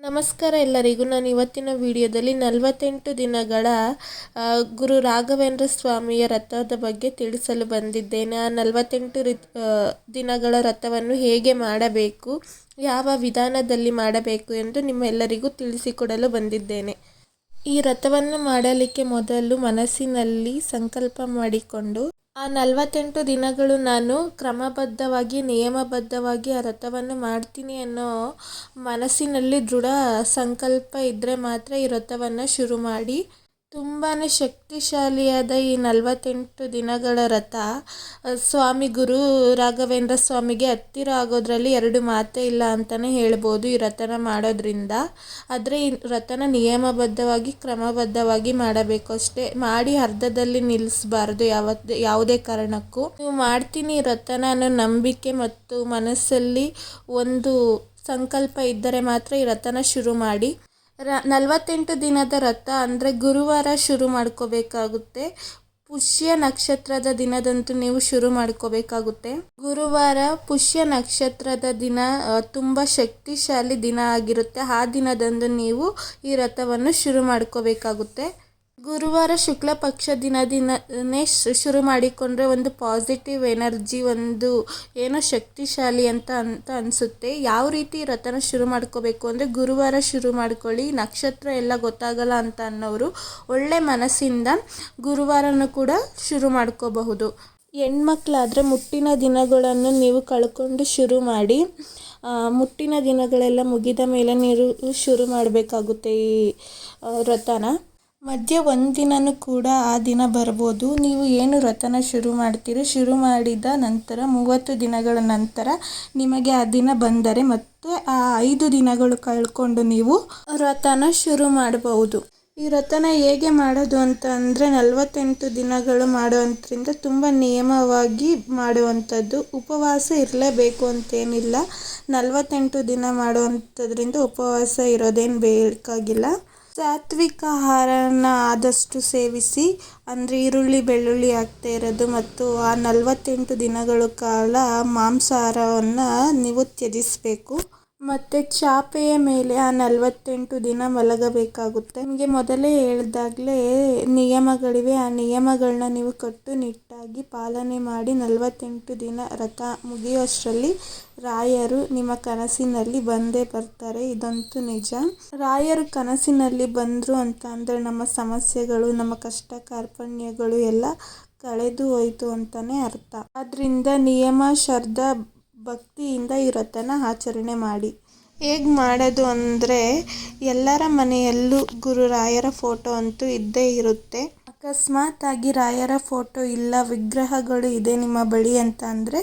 ನಮಸ್ಕಾರ ಎಲ್ಲರಿಗೂ. ನಾನು ಇವತ್ತಿನ ವಿಡಿಯೋದಲ್ಲಿ ನಲವತ್ತೆಂಟು ದಿನಗಳ ಗುರು ರಾಘವೇಂದ್ರ ಸ್ವಾಮಿಯ ರಥದ ಬಗ್ಗೆ ತಿಳಿಸಲು ಬಂದಿದ್ದೇನೆ. ಆ ನಲವತ್ತೆಂಟು ದಿನಗಳ ರಥವನ್ನು ಹೇಗೆ ಮಾಡಬೇಕು, ಯಾವ ವಿಧಾನದಲ್ಲಿ ಮಾಡಬೇಕು ಎಂದು ನಿಮ್ಮೆಲ್ಲರಿಗೂ ತಿಳಿಸಿಕೊಡಲು ಬಂದಿದ್ದೇನೆ. ಈ ರಥವನ್ನು ಮಾಡಲಿಕ್ಕೆ ಮೊದಲು ಮನಸ್ಸಿನಲ್ಲಿ ಸಂಕಲ್ಪ ಮಾಡಿಕೊಂಡು ಆ ನಲವತ್ತೆಂಟು ದಿನಗಳು ನಾನು ಕ್ರಮಬದ್ಧವಾಗಿ, ನಿಯಮಬದ್ಧವಾಗಿ ಆ ರಥವನ್ನು ಮಾಡ್ತೀನಿ ಅನ್ನೋ ಮನಸ್ಸಿನಲ್ಲಿ ದೃಢ ಸಂಕಲ್ಪ ಇದ್ದರೆ ಮಾತ್ರ ಈ ರಥವನ್ನು ಶುರು ಮಾಡಿ ತುಂಬಾ ಶಕ್ತಿಶಾಲಿಯಾದ ಈ ನಲವತ್ತೆಂಟು ದಿನಗಳ ರಥ ಸ್ವಾಮಿ ಗುರು ರಾಘವೇಂದ್ರ ಸ್ವಾಮಿಗೆ ಹತ್ತಿರ ಆಗೋದ್ರಲ್ಲಿ ಎರಡು ಮಾತೇ ಇಲ್ಲ ಅಂತಲೇ ಹೇಳ್ಬೋದು ಈ ರಥನ ಮಾಡೋದ್ರಿಂದ. ಆದರೆ ಈ ರಥನ ನಿಯಮಬದ್ಧವಾಗಿ, ಕ್ರಮಬದ್ಧವಾಗಿ ಮಾಡಬೇಕು ಅಷ್ಟೇ. ಮಾಡಿ ಅರ್ಧದಲ್ಲಿ ನಿಲ್ಲಿಸಬಾರ್ದು ಯಾವತ್ತೇ ಯಾವುದೇ ಕಾರಣಕ್ಕೂ. ನೀವು ಮಾಡ್ತೀನಿ ಈ ನಂಬಿಕೆ ಮತ್ತು ಮನಸ್ಸಲ್ಲಿ ಒಂದು ಸಂಕಲ್ಪ ಇದ್ದರೆ ಮಾತ್ರ ಈ ರಥನ ಶುರು ಮಾಡಿ. ರ, ನಲವತ್ತೆಂಟು ದಿನದ ರಥ ಅಂದರೆ ಗುರುವಾರ ಶುರು ಮಾಡ್ಕೋಬೇಕಾಗುತ್ತೆ. ಪುಷ್ಯ ನಕ್ಷತ್ರದ ದಿನದಂತೂ ನೀವು ಶುರು ಮಾಡ್ಕೋಬೇಕಾಗುತ್ತೆ. ಗುರುವಾರ ಪುಷ್ಯ ನಕ್ಷತ್ರದ ದಿನ ತುಂಬ ಶಕ್ತಿಶಾಲಿ ದಿನ ಆಗಿರುತ್ತೆ. ಆ ದಿನದಂದು ನೀವು ಈ ರಥವನ್ನು ಶುರು ಮಾಡ್ಕೋಬೇಕಾಗುತ್ತೆ. ಗುರುವಾರ ಶುಕ್ಲ ಪಕ್ಷ ದಿನ ಶು- ಶುರು ಮಾಡಿಕೊಂಡ್ರೆ ಒಂದು ಪಾಸಿಟಿವ್ ಎನರ್ಜಿ ಒಂದು ಏನೋ ಶಕ್ತಿಶಾಲಿ ಅಂತ ಅಂತ ಅನಿಸುತ್ತೆ. ಯಾವ ರೀತಿ ರಥನ ಶುರು ಮಾಡ್ಕೋಬೇಕು ಅಂದರೆ ಗುರುವಾರ ಶುರು ಮಾಡ್ಕೊಳ್ಳಿ. ನಕ್ಷತ್ರ ಎಲ್ಲ ಗೊತ್ತಾಗಲ್ಲ ಅಂತ ಅನ್ನೋರು ಒಳ್ಳೆ ಮನಸ್ಸಿಂದ ಗುರುವಾರನೂ ಕೂಡ ಶುರು ಮಾಡ್ಕೋಬಹುದು. ಹೆಣ್ಮಕ್ಳಾದರೆ ಮುಟ್ಟಿನ ದಿನಗಳನ್ನು ನೀವು ಕಳ್ಕೊಂಡು ಶುರು ಮಾಡಿ ಮುಟ್ಟಿನ ದಿನಗಳೆಲ್ಲ ಮುಗಿದ ಮೇಲೆ ನೀವು ಶುರು ಮಾಡಬೇಕಾಗುತ್ತೆ ಈ ಆ, ರಥನ ಒಂದು ಕೂಡ ಆ ದಿನ ಬರ್ಬೋದು. ನೀವು ಏನು ವ್ರತನ ಶುರು ಮಾಡ್ತೀರಿ ಶುರು ಮಾಡಿದ ನಂತರ ಮೂವತ್ತು ದಿನಗಳ ನಂತರ ನಿಮಗೆ ಆ ದಿನ ಬಂದರೆ ಮತ್ತೆ ಆ ಐದು ದಿನಗಳು ಕಳ್ಕೊಂಡು ನೀವು ರಥನ ಶುರು ಮಾಡಬಹುದು. ಈ ವ್ರತನ ಹೇಗೆ ಮಾಡೋದು ಅಂತ ಅಂದರೆ ನಲವತ್ತೆಂಟು ದಿನಗಳು ಮಾಡುವಂಥದ್ರಿಂದ ತುಂಬ ನಿಯಮವಾಗಿ ಮಾಡುವಂಥದ್ದು. ಉಪವಾಸ ಇರಲೇಬೇಕು ಅಂತೇನಿಲ್ಲ. ನಲವತ್ತೆಂಟು ದಿನ ಮಾಡುವಂಥದ್ರಿಂದ ಉಪವಾಸ ಇರೋದೇನು ಬೇಕಾಗಿಲ್ಲ. ಸಾತ್ವಿಕ ಆಹಾರನ ಆದಷ್ಟು ಸೇವಿಸಿ, ಅಂದರೆ ಈರುಳ್ಳಿ, ಬೆಳ್ಳುಳ್ಳಿ ಹಾಕ್ತಾ ಇರೋದು ಮತ್ತು ಆ ನಲವತ್ತೆಂಟು ದಿನಗಳ ಕಾಲ ಮಾಂಸಾಹಾರವನ್ನು ನೀವು ತ್ಯಜಿಸಬೇಕು. ಮತ್ತು ಚಾಪೆಯ ಮೇಲೆ ಆ ನಲವತ್ತೆಂಟು ದಿನ ಮಲಗಬೇಕಾಗುತ್ತೆ. ನಿಮಗೆ ಮೊದಲೇ ಹೇಳ್ದಾಗಲೇ ನಿಯಮಗಳಿವೆ. ಆ ನಿಯಮಗಳನ್ನ ನೀವು ಕಟ್ಟುನಿಟ್ಟಾಗಿ ಪಾಲನೆ ಮಾಡಿ ನಲವತ್ತೆಂಟು ದಿನ ರಥ ಮುಗಿಯೋಷ್ಟರಲ್ಲಿ ರಾಯರು ನಿಮ್ಮ ಕನಸಿನಲ್ಲಿ ಬಂದೇ ಬರ್ತಾರೆ. ಇದಂತೂ ನಿಜ. ರಾಯರು ಕನಸಿನಲ್ಲಿ ಬಂದರು ಅಂತ ಅಂದರೆ ನಮ್ಮ ಸಮಸ್ಯೆಗಳು, ನಮ್ಮ ಕಷ್ಟ ಕಾರ್ಪಣ್ಯಗಳು ಎಲ್ಲ ಕಳೆದು ಹೋಯಿತು ಅಂತಲೇ ಅರ್ಥ. ಅದರಿಂದ ನಿಯಮ ಶ್ರದ್ಧಾ ಭಕ್ತಿಯಿಂದ ಈ ಆಚರಣೆ ಮಾಡಿ. ಹೇಗೆ ಮಾಡೋದು ಅಂದರೆ ಎಲ್ಲರ ಮನೆಯಲ್ಲೂ ಗುರು ರಾಯರ ಫೋಟೋ ಅಂತೂ ಇದ್ದೇ ಇರುತ್ತೆ. ಅಕಸ್ಮಾತ್ ಆಗಿ ರಾಯರ ಫೋಟೋ ಇಲ್ಲ, ವಿಗ್ರಹಗಳು ಇದೆ ನಿಮ್ಮ ಬಳಿ ಅಂತ ಅಂದರೆ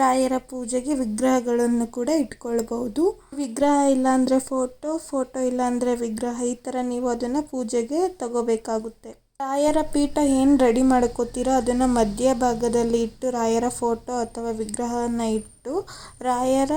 ರಾಯರ ಪೂಜೆಗೆ ವಿಗ್ರಹಗಳನ್ನು ಕೂಡ ಇಟ್ಕೊಳ್ಬಹುದು. ವಿಗ್ರಹ ಇಲ್ಲ ಅಂದರೆ ಫೋಟೋ ಫೋಟೋ ಇಲ್ಲ ಅಂದರೆ ವಿಗ್ರಹ, ಈ ಥರ ನೀವು ಅದನ್ನು ಪೂಜೆಗೆ ತಗೋಬೇಕಾಗುತ್ತೆ. ರಾಯರ ಪೀಠ ಏನು ರೆಡಿ ಮಾಡ್ಕೋತೀರೋ ಅದನ್ನು ಮಧ್ಯಭಾಗದಲ್ಲಿ ಇಟ್ಟು, ರಾಯರ ಫೋಟೋ ಅಥವಾ ವಿಗ್ರಹನ ಇಟ್ಟು, ರಾಯರ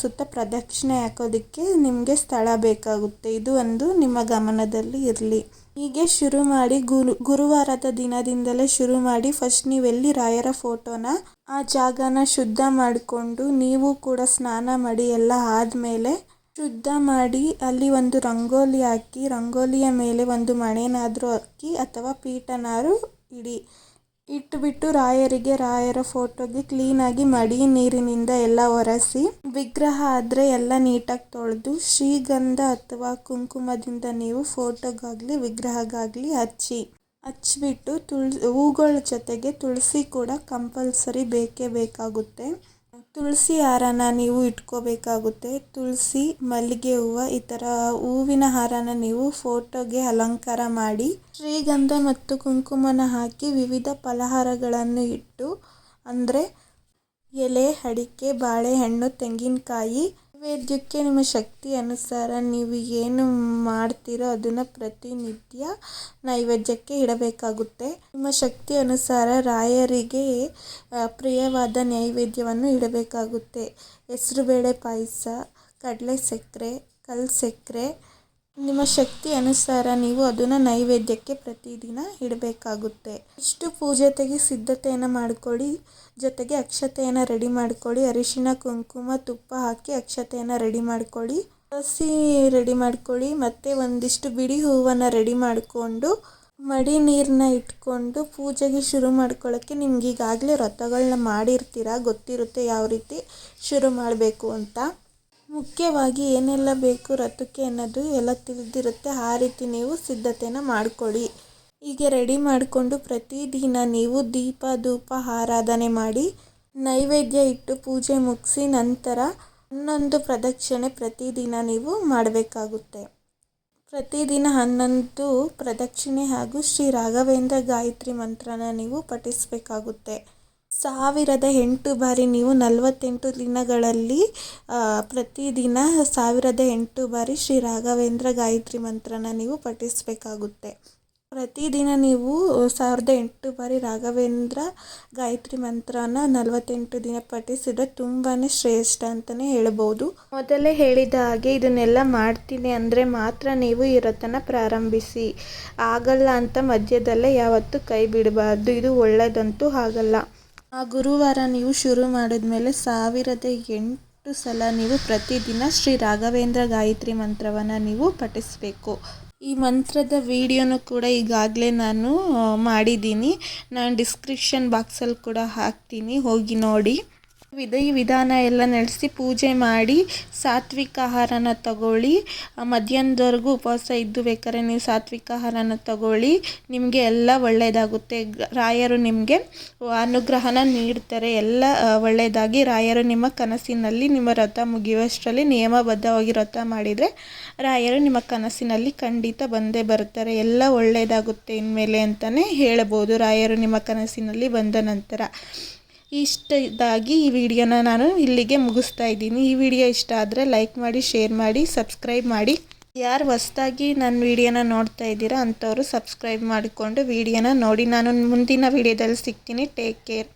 ಸುತ್ತ ಪ್ರದಕ್ಷಿಣೆ ಹಾಕೋದಕ್ಕೆ ನಿಮಗೆ ಸ್ಥಳ ಬೇಕಾಗುತ್ತೆ. ಇದು ಒಂದು ನಿಮ್ಮ ಗಮನದಲ್ಲಿ ಇರಲಿ. ಹೀಗೆ ಶುರು ಮಾಡಿ ಗುರು, ಗುರುವಾರದ ದಿನದಿಂದಲೇ ಶುರು ಮಾಡಿ ಫಸ್ಟ್ ನೀವೆಲ್ಲಿ ರಾಯರ ಫೋಟೋನ, ಆ ಜಾಗನ ಶುದ್ಧ ಮಾಡಿಕೊಂಡು, ನೀವು ಕೂಡ ಸ್ನಾನ ಮಾಡಿ ಎಲ್ಲ ಆದಮೇಲೆ ಶುದ್ಧ ಮಾಡಿ ಅಲ್ಲಿ ಒಂದು ರಂಗೋಲಿ ಹಾಕಿ, ರಂಗೋಲಿಯ ಮೇಲೆ ಒಂದು ಮಣೆನಾದರೂ ಹಾಕಿ ಅಥವಾ ಪೀಠನಾರು ಇಡಿ. ಇಟ್ಬಿಟ್ಟು ರಾಯರಿಗೆ, ರಾಯರ ಫೋಟೋಗೆ ಕ್ಲೀನಾಗಿ ಮಡಿ ನೀರಿನಿಂದ ಎಲ್ಲ ಒರೆಸಿ, ವಿಗ್ರಹ ಆದರೆ ಎಲ್ಲ ನೀಟಾಗಿ ತೊಳೆದು, ಶ್ರೀಗಂಧ ಅಥವಾ ಕುಂಕುಮದಿಂದ ನೀವು ಫೋಟೋಗಾಗಲಿ, ವಿಗ್ರಹಗಾಗಲಿ ಹಚ್ಚಿ. ಹಚ್ಚಿಬಿಟ್ಟು ತುಳ್ ಹೂಗಳ ಜೊತೆಗೆ ತುಳಸಿ ಕೂಡ ಕಂಪಲ್ಸರಿ ಬೇಕೇ ಬೇಕಾಗುತ್ತೆ. ತುಳಸಿ ಹಾರನ ನೀವು ಇಟ್ಕೋಬೇಕಾಗುತ್ತೆ. ತುಳಸಿ, ಮಲ್ಲಿಗೆ ಹೂವು, ಈ ಥರ ಹೂವಿನ ಹಾರನ ನೀವು ಫೋಟೋಗೆ ಅಲಂಕಾರ ಮಾಡಿ, ಶ್ರೀಗಂಧ ಮತ್ತು ಕುಂಕುಮನ ಹಾಕಿ ವಿವಿಧ ಫಲಹಾರಗಳನ್ನು ಇಟ್ಟು, ಅಂದರೆ ಎಲೆ, ಅಡಿಕೆ, ಬಾಳೆಹಣ್ಣು, ತೆಂಗಿನಕಾಯಿ ನೈವೇದ್ಯಕ್ಕೆ ನಿಮ್ಮ ಶಕ್ತಿ ಅನುಸಾರ ನೀವು ಏನು ಮಾಡ್ತೀರೋ ಅದನ್ನು ಪ್ರತಿನಿತ್ಯ ನೈವೇದ್ಯಕ್ಕೆ ಇಡಬೇಕಾಗುತ್ತೆ. ನಿಮ್ಮ ಶಕ್ತಿ ಅನುಸಾರ ರಾಯರಿಗೆ ಪ್ರಿಯವಾದ ನೈವೇದ್ಯವನ್ನು ಇಡಬೇಕಾಗುತ್ತೆ. ಹೆಸರುಬೇಳೆ ಪಾಯಸ, ಕಡಲೆ ಸಕ್ಕರೆ, ಕಲ್ಲು ಸಕ್ಕರೆ ನಿಮ್ಮ ಶಕ್ತಿ ಅನುಸಾರ ನೀವು ಅದನ್ನು ನೈವೇದ್ಯಕ್ಕೆ ಪ್ರತಿದಿನ ಇಡಬೇಕಾಗುತ್ತೆ. ಇಷ್ಟು ಪೂಜೆತೆಗೆ ಸಿದ್ಧತೆಯನ್ನು ಮಾಡಿಕೊಳ್ಳಿ, ಜೊತೆಗೆ ಅಕ್ಷತೆಯನ್ನು ರೆಡಿ ಮಾಡ್ಕೊಳ್ಳಿ ಅರಿಶಿನ ಕುಂಕುಮ, ತುಪ್ಪ ಹಾಕಿ ಅಕ್ಷತೆಯನ್ನು ರೆಡಿ ಮಾಡಿಕೊಳ್ಳಿ, ತುಳಸಿ ರೆಡಿ ಮಾಡ್ಕೊಳ್ಳಿ, ಮತ್ತು ಒಂದಿಷ್ಟು ಬಿಡಿ ಹೂವನ್ನು ರೆಡಿ ಮಾಡಿಕೊಂಡು, ಮಡಿ ನೀರನ್ನ ಇಟ್ಕೊಂಡು ಪೂಜೆಗೆ ಶುರು ಮಾಡ್ಕೊಳ್ಳೋಕ್ಕೆ ನಿಮ್ಗೆ ಈಗಾಗಲೇ ವ್ರತಗಳನ್ನ ಮಾಡಿರ್ತೀರ, ಗೊತ್ತಿರುತ್ತೆ ಯಾವ ರೀತಿ ಶುರು ಮಾಡಬೇಕು ಅಂತ. ಮುಖ್ಯವಾಗಿ ಏನೆಲ್ಲ ಬೇಕು ರಥಕ್ಕೆ ಅನ್ನೋದು ಎಲ್ಲ ತಿಳಿದಿರುತ್ತೆ. ಆ ರೀತಿ ನೀವು ಸಿದ್ಧತೆನ ಮಾಡಿಕೊಳ್ಳಿ ಹೀಗೆ ರೆಡಿ ಮಾಡಿಕೊಂಡು ಪ್ರತಿದಿನ ನೀವು ದೀಪ, ಧೂಪ ಆರಾಧನೆ ಮಾಡಿ ನೈವೇದ್ಯ ಇಟ್ಟು ಪೂಜೆ ಮುಗಿಸಿ ನಂತರ ಹನ್ನೊಂದು ಪ್ರದಕ್ಷಿಣೆ ಪ್ರತಿದಿನ ನೀವು ಮಾಡಬೇಕಾಗುತ್ತೆ. ಪ್ರತಿದಿನ ಹನ್ನೊಂದು ಪ್ರದಕ್ಷಿಣೆ ಹಾಗೂ ಶ್ರೀ ರಾಘವೇಂದ್ರ ಗಾಯತ್ರಿ ಮಂತ್ರನ ನೀವು ಪಠಿಸಬೇಕಾಗುತ್ತೆ. ಸಾವಿರದ ಎಂಟು ಬಾರಿ ನೀವು ನಲವತ್ತೆಂಟು ದಿನಗಳಲ್ಲಿ ಪ್ರತಿದಿನ ಸಾವಿರದ ಎಂಟು ಬಾರಿ ಶ್ರೀ ರಾಘವೇಂದ್ರ ಗಾಯತ್ರಿ ಮಂತ್ರನ ನೀವು ಪಠಿಸಬೇಕಾಗುತ್ತೆ. ಪ್ರತಿದಿನ ನೀವು ಸಾವಿರದ ಎಂಟು ಬಾರಿ ರಾಘವೇಂದ್ರ ಗಾಯತ್ರಿ ಮಂತ್ರನ ನಲವತ್ತೆಂಟು ದಿನ ಪಠಿಸಿದ್ರೆ ತುಂಬಾ ಶ್ರೇಷ್ಠ ಅಂತಲೇ ಹೇಳ್ಬೋದು. ಮೊದಲೇ ಹೇಳಿದ ಹಾಗೆ ಇದನ್ನೆಲ್ಲ ಮಾಡ್ತೀನಿ ಅಂದರೆ ಮಾತ್ರ ನೀವು ಈ ವ್ರತನ ಪ್ರಾರಂಭಿಸಿ. ಆಗಲ್ಲ ಅಂತ ಮಧ್ಯದಲ್ಲೇ ಯಾವತ್ತೂ ಕೈ ಬಿಡಬಾರ್ದು. ಇದು ಒಳ್ಳೆಯದಂತೂ ಆಗಲ್ಲ. ಆ ಗುರುವಾರ ನೀವು ಶುರು ಮಾಡಿದ್ಮೇಲೆ ಸಾವಿರದ ಎಂಟು ಸಲ ನೀವು ಪ್ರತಿದಿನ ಶ್ರೀ ರಾಘವೇಂದ್ರ ಗಾಯತ್ರಿ ಮಂತ್ರವನ್ನು ನೀವು ಪಠಿಸಬೇಕು. ಈ ಮಂತ್ರದ ವಿಡಿಯೋನು ಕೂಡ ಈಗಾಗಲೇ ನಾನು ಮಾಡಿದ್ದೀನಿ. ನಾನು ಡಿಸ್ಕ್ರಿಪ್ಷನ್ ಬಾಕ್ಸಲ್ಲಿ ಕೂಡ ಹಾಕ್ತೀನಿ. ಹೋಗಿ ನೋಡಿ. ವಿಧಿ ವಿಧಾನ ಎಲ್ಲ ನಡೆಸಿ ಪೂಜೆ ಮಾಡಿ ಸಾತ್ವಿಕ ಆಹಾರನ ತಗೊಳ್ಳಿ. ಮಧ್ಯಾಹ್ನದವರೆಗೂ ಉಪವಾಸ ಇದ್ದು ಬೇಕಾದ್ರೆ ನೀವು ಸಾತ್ವಿಕ ಆಹಾರನ ತಗೊಳ್ಳಿ. ನಿಮಗೆ ಎಲ್ಲ ಒಳ್ಳೆಯದಾಗುತ್ತೆ. ರಾಯರು ನಿಮಗೆ ಅನುಗ್ರಹನ ನೀಡ್ತಾರೆ. ಎಲ್ಲ ಒಳ್ಳೆಯದಾಗಿ ರಾಯರು ನಿಮ್ಮ ಕನಸಿನಲ್ಲಿ ನಿಮ್ಮ ರಥ ಮುಗಿಯುವಷ್ಟರಲ್ಲಿ ನಿಯಮಬದ್ಧವಾಗಿ ರಥ ಮಾಡಿದರೆ ರಾಯರು ನಿಮ್ಮ ಕನಸಿನಲ್ಲಿ ಖಂಡಿತ ಬಂದೇ ಬರ್ತಾರೆ. ಎಲ್ಲ ಒಳ್ಳೆಯದಾಗುತ್ತೆ ಇನ್ಮೇಲೆ ಅಂತಲೇ ಹೇಳ್ಬೋದು. ರಾಯರು ನಿಮ್ಮ ಕನಸಿನಲ್ಲಿ ಬಂದ ನಂತರ. ಇಷ್ಟ ಇದಾಗಿ ಈ ವಿಡಿಯೋನ ನಾನು ಇಲ್ಲಿಗೆ ಮುಗಿಸ್ತಾ ಇದ್ದೀನಿ. ಈ ವಿಡಿಯೋ ಇಷ್ಟ ಆದರೆ ಲೈಕ್ ಮಾಡಿ, ಶೇರ್ ಮಾಡಿ, ಸಬ್ಸ್ಕ್ರೈಬ್ ಮಾಡಿ. ಯಾರು ಹೊಸ್ದಾಗಿ ನನ್ನ ವಿಡಿಯೋನ ನೋಡ್ತಾ ಇದ್ದೀರಾ, ಅಂಥವ್ರು ಸಬ್ಸ್ಕ್ರೈಬ್ ಮಾಡಿಕೊಂಡು ವಿಡಿಯೋನ ನೋಡಿ. ನಾನು ಮುಂದಿನ ವಿಡಿಯೋದಲ್ಲಿ ಸಿಗ್ತೀನಿ. Take care.